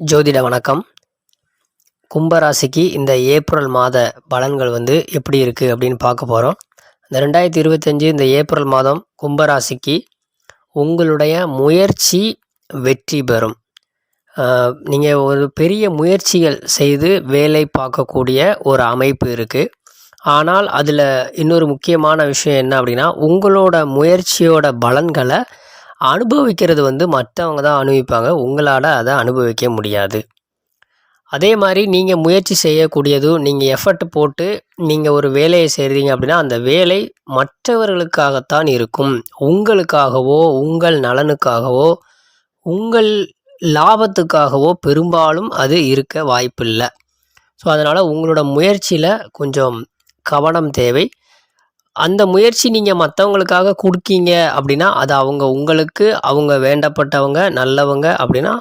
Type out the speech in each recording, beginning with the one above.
ஜோதிட வணக்கம். கும்பராசிக்கு இந்த ஏப்ரல் மாத பலன்கள் வந்து எப்படி இருக்குது அப்படின்னு பார்க்க போகிறோம் இந்த ரெண்டாயிரத்தி இருபத்தஞ்சி இந்த ஏப்ரல் மாதம் கும்பராசிக்கு உங்களுடைய முயற்சி வெற்றி பெறும். நீங்கள் ஒரு பெரிய முயற்சிகள் செய்து வேலை பார்க்கக்கூடிய ஒரு அமைப்பு இருக்குது ஆனால் அதில் இன்னொரு முக்கியமான விஷயம் என்ன அப்படின்னா உங்களோட முயற்சியோட பலன்களை அனுபவிக்கிறது வந்து மற்றவங்க தான் அனுபவிப்பாங்க. உங்களால் அதை அனுபவிக்க முடியாது. அதே மாதிரி நீங்கள் முயற்சி செய்யக்கூடியதும் நீங்கள் எஃபர்ட் போட்டு நீங்கள் ஒரு வேலையை செய்கிறீங்க அப்படின்னா அந்த வேலை மற்றவர்களுக்காகத்தான் இருக்கும். உங்களுக்காகவோ உங்கள் நலனுக்காகவோ உங்கள் லாபத்துக்காகவோ பெரும்பாலும் அது இருக்க வாய்ப்பில்லை. ஸோ அதனால் உங்களோட முயற்சியில் கொஞ்சம் கவனம் தேவை. அந்த முயற்சி நீங்கள் மற்றவங்களுக்காக கொடுக்கீங்க அப்படின்னா அது அவங்க உங்களுக்கு அவங்க வேண்டப்பட்டவங்க நல்லவங்க அப்படின்னா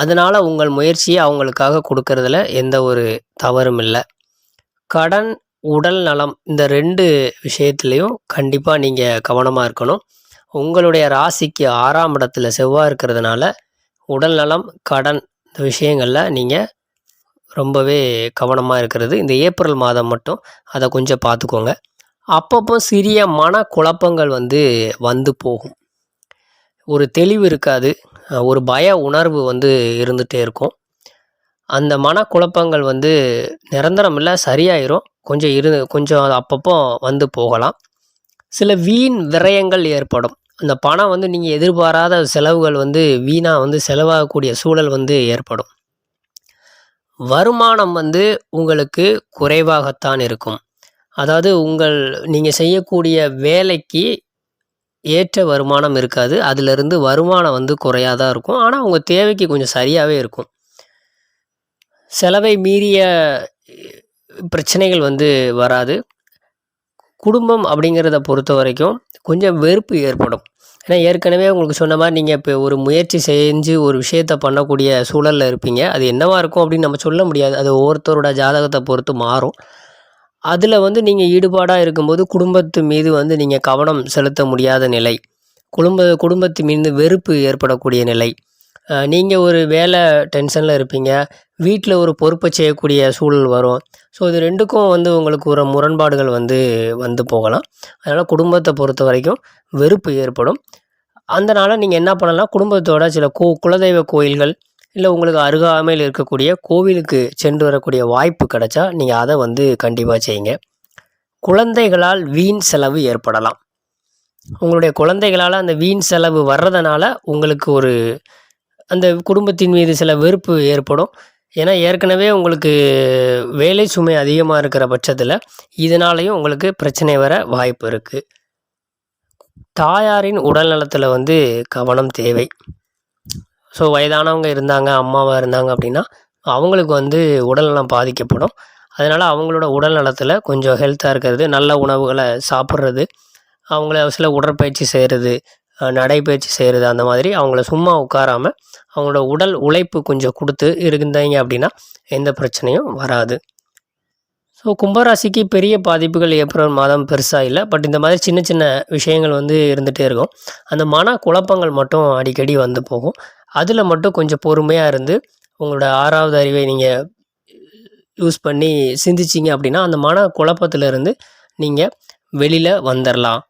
அதனால் உங்கள் முயற்சியை அவங்களுக்காக கொடுக்கறதுல எந்த ஒரு தவறும் இல்லை. கடன் உடல் நலம் இந்த ரெண்டு விஷயத்துலேயும் கண்டிப்பாக நீங்கள் கவனமாக இருக்கணும். உங்களுடைய ராசிக்கு ஆறாம் இடத்துல செவ்வாய் இருக்கிறதுனால உடல் நலம் கடன் இந்த விஷயங்களில் நீங்கள் ரொம்பவே கவனமாக இருக்கிறது. இந்த ஏப்ரல் மாதம் மட்டும் அதை கொஞ்சம் பார்த்துக்கோங்க. அப்பப்போ சிறிய மன குழப்பங்கள் வந்து வந்து போகும். ஒரு தெளிவு இருக்காது. ஒரு பய உணர்வு வந்து இருந்துகிட்டே இருக்கும். அந்த மனக்குழப்பங்கள் வந்து நிரந்தரம் இல்லை சரியாயிரும். கொஞ்சம் இரு கொஞ்சம் அப்பப்போ வந்து போகலாம். சில வீண் விரயங்கள் ஏற்படும். அந்த பணம் வந்து நீங்கள் எதிர்பாராத செலவுகள் வந்து வீணாக வந்து செலவாகக்கூடிய சூழல் வந்து ஏற்படும். வருமானம் வந்து உங்களுக்கு குறைவாகத்தான் இருக்கும். அதாவது உங்கள் நீங்கள் செய்யக்கூடிய வேலைக்கு ஏற்ற வருமானம் இருக்காது. அதிலிருந்து வருமானம் வந்து குறையாக தான் இருக்கும். ஆனால் உங்கள் தேவைக்கு கொஞ்சம் சரியாகவே இருக்கும். செலவை மீறிய பிரச்சனைகள் வந்து வராது. குடும்பம் அப்படிங்கிறத பொறுத்த வரைக்கும் கொஞ்சம் வெறுப்பு ஏற்படும். ஏன்னா ஏற்கனவே உங்களுக்கு சொன்ன மாதிரி நீங்கள் இப்போ ஒரு முயற்சி செஞ்சு ஒரு விஷயத்த பண்ணக்கூடிய சூழலில் இருப்பீங்க. அது என்னவாக இருக்கும் அப்படின்னு நம்ம சொல்ல முடியாது. அது ஒவ்வொருத்தரோட ஜாதகத்தை பொறுத்து மாறும். அதில் வந்து நீங்கள் ஈடுபாடாக இருக்கும்போது குடும்பத்து மீது வந்து நீங்கள் கவனம் செலுத்த முடியாத நிலை. குடும்ப குடும்பத்து மீது வெறுப்பு ஏற்படக்கூடிய நிலை. நீங்கள் ஒரு வேலை டென்ஷனில் இருப்பீங்க. வீட்டில் ஒரு பொறுப்பை செய்யக்கூடிய சூழல் வரும். ஸோ இது ரெண்டுக்கும் வந்து உங்களுக்கு ஒரு முரண்பாடுகள் வந்து வந்து போகலாம். அதனால் குடும்பத்தை பொறுத்த வரைக்கும் வெறுப்பு ஏற்படும். அதனால் நீங்கள் என்ன பண்ணலாம்? குடும்பத்தோட சில கோ குலதெய்வ கோயில்கள் இல்லை உங்களுக்கு அருகாமையில் இருக்கக்கூடிய கோவிலுக்கு சென்று வரக்கூடிய வாய்ப்பு கிடைச்சா நீங்கள் அதை வந்து கண்டிப்பாக செய்யுங்க. குழந்தைகளால் வீண் செலவு ஏற்படலாம். உங்களுடைய குழந்தைகளால் அந்த வீண் செலவு வர்றதுனால உங்களுக்கு ஒரு அந்த குடும்பத்தின் மீது சில வெறுப்பு ஏற்படும். ஏன்னா ஏற்கனவே உங்களுக்கு வேலை சுமை அதிகமாக இருக்கிற பட்சத்தில் இதனாலையும் உங்களுக்கு பிரச்சனை வர வாய்ப்பு இருக்குது தாயாரின் உடல் நலத்தில் வந்து கவனம் தேவை. ஸோ வயதானவங்க இருந்தாங்க அம்மாவாக இருந்தாங்க அப்படின்னா அவங்களுக்கு வந்து உடல்நலம் பாதிக்கப்படும். அதனால் அவங்களோட உடல் நலத்தில் கொஞ்சம் ஹெல்த்தாக இருக்கிறது நல்ல உணவுகளை சாப்பிட்றது அவங்கள சில உடற்பயிற்சி செய்கிறது நடைப்பயிற்சி செய்கிறது அந்த மாதிரி அவங்கள சும்மா உட்காராமல் அவங்களோட உடல் உழைப்பு கொஞ்சம் கொடுத்து இருந்தீங்க அப்படின்னா எந்த பிரச்சனையும் வராது. ஸோ கும்பராசிக்கு பெரிய பாதிப்புகள் ஏப்ரல் மாதம் பெருசாக இல்லை. பட் இந்த மாதிரி சின்ன சின்ன விஷயங்கள் வந்து இருந்துகிட்டே இருக்கும். அந்த மன குழப்பங்கள் மட்டும் அடிக்கடி வந்து போகும். அதில் மட்டும் கொஞ்சம் பொறுமையாக இருந்து உங்களோட ஆறாவது அறிவை நீங்கள் யூஸ் பண்ணி சிந்திச்சிங்க அப்படின்னா அந்த மன குழப்பத்திலேருந்து நீங்கள் வெளியில் வந்துடலாம்